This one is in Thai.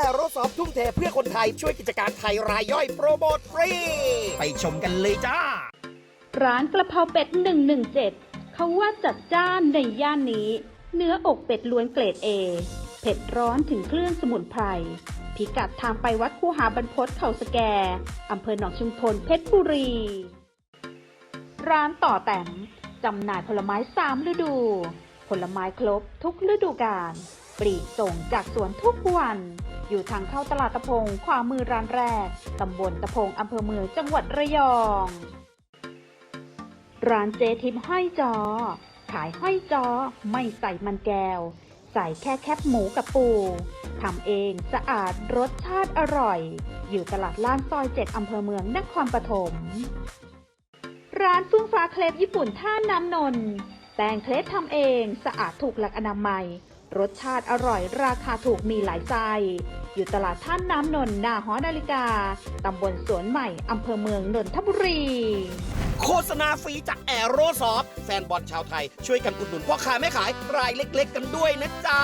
แอโรซอฟทุ่มเทเพื่อคนไทยช่วยกิจการไทยรายย่อยโปรโมทฟรี ไปชมกันเลยจ้า ร้านกระเพราเป็ด 117 เขาว่าจัดจ้านในย่านนี้ เนื้ออกเป็ดล้วนเกรด A เผ็ดร้อนถึงเครื่องสมุนไพรพิกัดทางไปวัดคูหาบรรพตเขาสแกอำเภอหนองชุมพลเพชรบุรี ร้านต่อแต้มจำหน่ายผลไม้สามฤดู ผลไม้ครบทุกฤดูกาล ปลีกส่งจากสวนทุกวัน อยู่ทางเข้าตลาดตะพงขวามือร้านแรก ตำบลตะพงอำเภอเมืองจังหวัดระยอง ร้านเจทิมห้อยจอ ขายห้อยจอไม่ใส่มันแก้ว ใส่แค่แคบหมูกับปูทำเองสะอาดรสชาติอร่อย อยู่ตลาดล่างซอยเจ็ดอำเภอเมืองนครปฐมร้านเฟื่องฟ้าเคลปญี่ปุ่นท่าน้ำนนท์แป้งเคลปทำเองสะอาดถูกหลักอนามัย รสชาติอร่อยราคาถูกมีหลายไส้อยู่ตลาดท่าน้ำนนท์นาหอนาฬิกา ตำบลสวนใหม่ อำเภอเมืองนนทบุรี โฆษณาฟรีจากแอโรซอฟแฟนบอลชาวไทย ช่วยกันอุดหนุนพ่อค้าแม่ขายรายเล็ก ๆ กันด้วยนะจ๊ะ